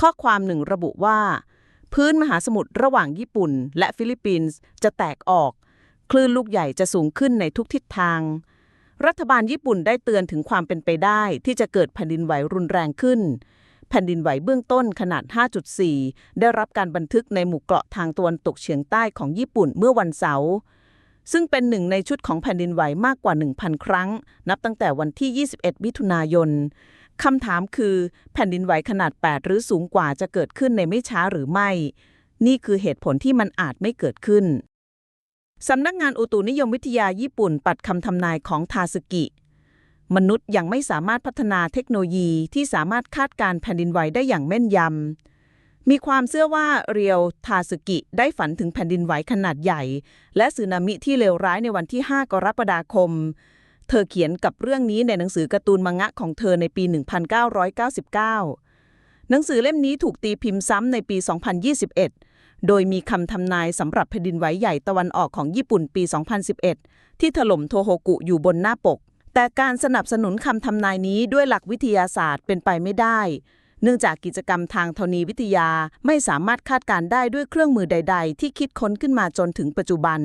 ข้อความหนึ่งระบุว่า พื้นมหาสมุทรระหว่างญี่ปุ่น และฟิลิปปินส์จะแตกออก คลื่นลูกใหญ่จะสูงขึ้นในทุกทิศทาง รัฐบาลญี่ปุ่นได้เตือนถึงความเป็นไปได้ที่จะเกิดแผ่นดินไหวรุนแรงขึ้น แผ่นดินไหวเบื้องต้นขนาด 5.4 ได้รับการบันทึกในหมู่เกาะทางตะวันตกเฉียงใต้ของญี่ปุ่นเมื่อวันเสาร์ซึ่งเป็นหนึ่งในชุดของแผ่นดินไหวมากกว่า 1,000 ครั้ง นับตั้งแต่วันที่ 21 มิถุนายน คำถามคือแผ่นดินไหวขนาด 8 หรือสูงกว่าจะเกิดขึ้นในไม่ช้าหรือไม่ นี่คือเหตุผลที่มันอาจไม่เกิดขึ้น สำนักงานอุตุนิยมวิทยาญี่ปุ่นปัดคำทำนายของทาสกิ มนุษย์ยังไม่สามารถพัฒนาเทคโนโลยีที่สามารถคาดการแผ่นดินไหวได้อย่างแม่นยำ มีความเชื่อว่าเรียวทาสกิได้ฝันถึงแผ่นดินไหวขนาดใหญ่ และสึนามิที่เลวร้ายในวันที่ 5 กรกฎาคม เธอเขียนกับเรื่องนี้ในหนังสือการ์ตูนมังงะของเธอในปี 1999 หนังสือเล่มนี้ถูกตีพิมพ์ซ้ำในปี 2021 โดยมีคำทำนายสำหรับแผ่นดินไหวใหญ่ตะวันออกของญี่ปุ่นปี 2011 ที่ถล่มโทโฮกุอยู่บนหน้าปก แต่การสนับสนุนคำทำนายนี้ด้วยหลักวิทยาศาสตร์เป็นไปไม่ได้ เนื่องจากกิจกรรมทางธรณีวิทยาไม่สามารถคาดการณ์ได้ด้วยเครื่องมือใด ๆ ที่คิดค้นขึ้นมาจนถึงปัจจุบัน